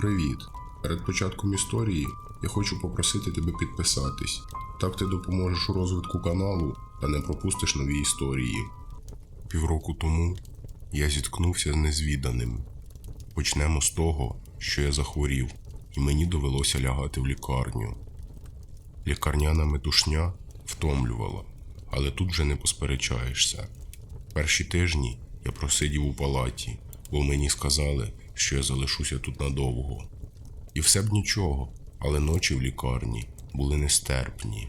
Привіт! Перед початком історії я хочу попросити тебе підписатись. Так ти допоможеш у розвитку каналу та не пропустиш нові історії. Півроку тому я зіткнувся з незвіданим. Почнемо з того, що я захворів, і мені довелося лягати в лікарню. Лікарняна метушня втомлювала, але тут вже не посперечаєшся. Перші тижні я просидів у палаті, бо мені сказали, що я залишуся тут надовго. І все б нічого, але ночі в лікарні були нестерпні.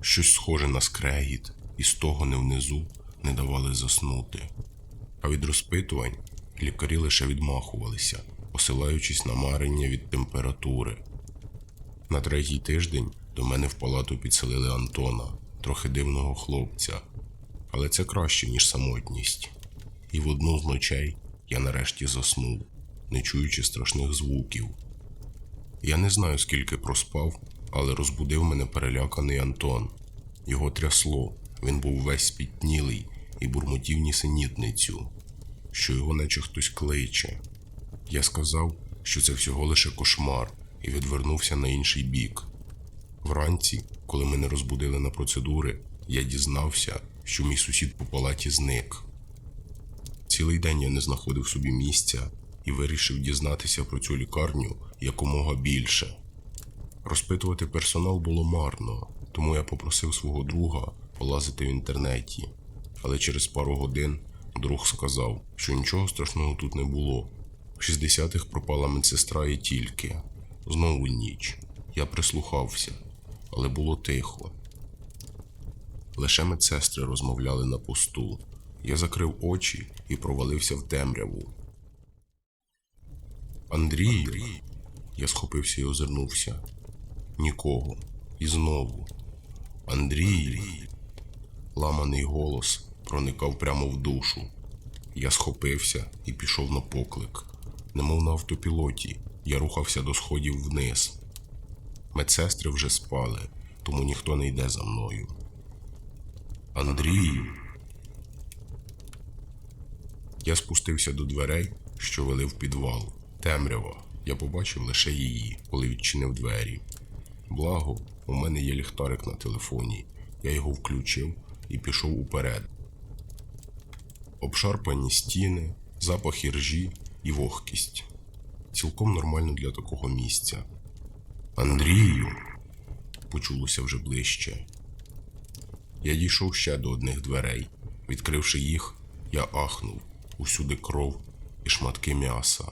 Щось схоже на скрегіт, і з того не внизу не давали заснути. А від розпитувань лікарі лише відмахувалися, посилаючись на марення від температури. На третій тиждень до мене в палату підселили Антона, трохи дивного хлопця. Але це краще, ніж самотність. І в одну з ночей я нарешті заснув, не чуючи страшних звуків. Я не знаю, скільки проспав, але розбудив мене переляканий Антон. Його трясло, він був весь спітнілий і бурмотів нісенітницю, що його наче хтось кличе. Я сказав, що це всього лише кошмар, і відвернувся на інший бік. Вранці, коли мене розбудили на процедури, я дізнався, що мій сусід по палаті зник. Цілий день я не знаходив собі місця і вирішив дізнатися про цю лікарню якомога більше. Розпитувати персонал було марно, тому я попросив свого друга полазити в інтернеті. Але через пару годин друг сказав, що нічого страшного тут не було. В 60-х пропала медсестра і тільки. Знову ніч. Я прислухався, але було тихо. Лише медсестри розмовляли на посту. Я закрив очі і провалився в темряву. Андрію. Я схопився і озирнувся. Нікого. І знову. Андрію. Ламаний голос проникав прямо в душу. Я схопився і пішов на поклик. Немов на автопілоті, я рухався до сходів вниз. Медсестри вже спали, тому ніхто не йде за мною. Андрію. Я спустився до дверей, що вели в підвал. Темрява. Я побачив лише її, коли відчинив двері. Благо, у мене є ліхтарик на телефоні. Я його включив і пішов уперед. Обшарпані стіни, запах іржі і вогкість. Цілком нормально для такого місця. Андрію. почулося вже ближче. Я дійшов ще до одних дверей. Відкривши їх, я ахнув усюди кров і шматки м'яса,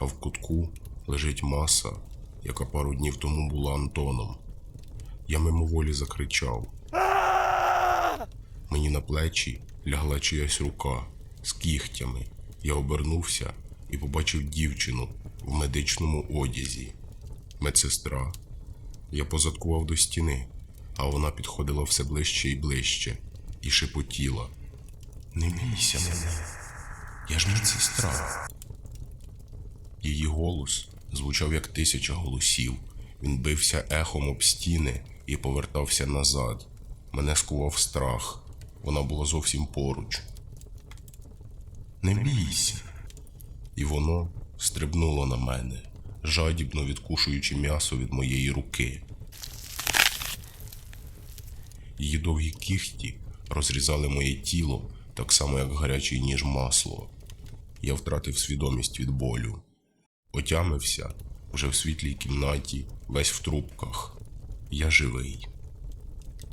а в кутку лежить маса, яка пару днів тому була Антоном. Я мимоволі закричав. Мені на плечі лягла чиясь рука з кігтями. Я обернувся і побачив дівчину в медичному одязі. Медсестра. Я позадкував до стіни, а вона підходила все ближче і ближче і шепотіла. Не бійся мене, я ж медсестра. Її голос звучав як тисяча голосів. Він бився ехом об стіни і повертався назад. Мене скував страх. Вона була зовсім поруч. Не бійся. І воно стрибнуло на мене, жадібно відкушуючи м'ясо від моєї руки. Її довгі кіхті розрізали моє тіло так само, як гарячий ніж масло. Я втратив свідомість від болю. Отямився вже в світлій кімнаті, весь в трубках. Я живий.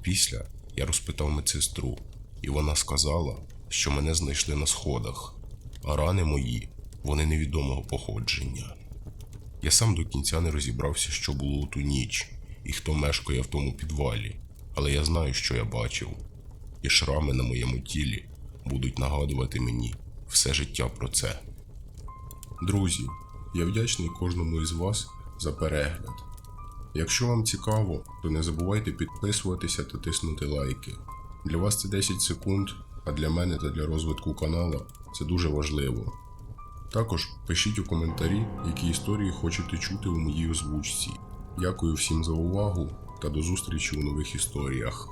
Після я розпитав медсестру, і вона сказала, що мене знайшли на сходах, а рани мої вони невідомого походження. Я сам до кінця не розібрався, що було у ту ніч і хто мешкає в тому підвалі, але я знаю, що я бачив, і шрами на моєму тілі будуть нагадувати мені все життя про це. Друзі, я вдячний кожному із вас за перегляд. Якщо вам цікаво, то не забувайте підписуватися та тиснути лайки. Для вас це 10 секунд, а для мене та для розвитку канала це дуже важливо. Також пишіть у коментарі, які історії хочете чути у моїй озвучці. Дякую всім за увагу та до зустрічі у нових історіях.